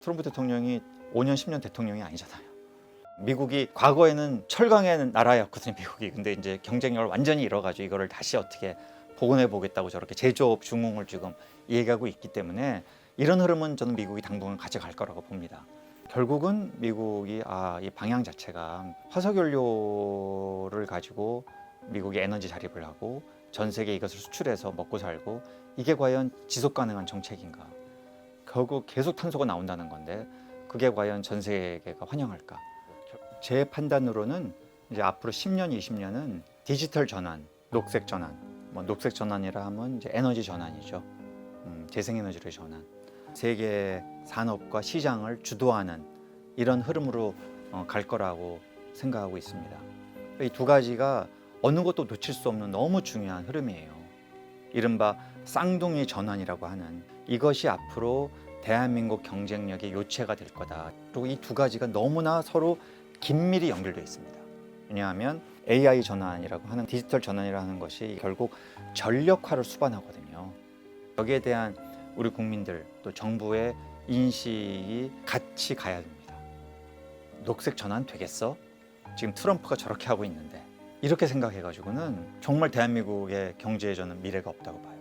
트럼프 대통령이 5년 10년 대통령이 아니잖아요. 미국이 과거에는 철강의 나라였거든요, 미국이. 근데 이제 경쟁력을 완전히 잃어가지고 이거를 다시 어떻게 복원해 보겠다고 저렇게 제조업 중흥을 지금 얘기하고 있기 때문에 이런 흐름은 저는 미국이 당분간 가져갈 거라고 봅니다. 결국은 미국이 아, 이 방향 자체가 화석연료를 가지고 미국이 에너지 자립을 하고 전 세계 이것을 수출해서 먹고 살고 이게 과연 지속 가능한 정책인가? 결국 계속 탄소가 나온다는 건데 그게 과연 전 세계가 환영할까? 제 판단으로는 이제 앞으로 10년, 20년은 디지털 전환, 녹색 전환, 뭐 녹색 전환이라 하면 이제 에너지 전환이죠. 음, 재생에너지의 전환. 세계 산업과 시장을 주도하는 이런 흐름으로 어, 갈 거라고 생각하고 있습니다. 이 두 가지가 어느 것도 놓칠 수 없는 너무 중요한 흐름이에요. 이른바 쌍둥이 전환이라고 하는 이것이 앞으로 대한민국 경쟁력의 요체가 될 거다. 그리고 이 두 가지가 너무나 서로 긴밀히 연결되어 있습니다. 왜냐하면 AI 전환이라고 하는 디지털 전환이라고 하는 것이 결국 전력화를 수반하거든요. 여기에 대한 우리 국민들 또 정부의 인식이 같이 가야 됩니다. 녹색 전환 되겠어? 지금 트럼프가 저렇게 하고 있는데 이렇게 생각해가지고는 정말 대한민국의 경제에 저는 미래가 없다고 봐요.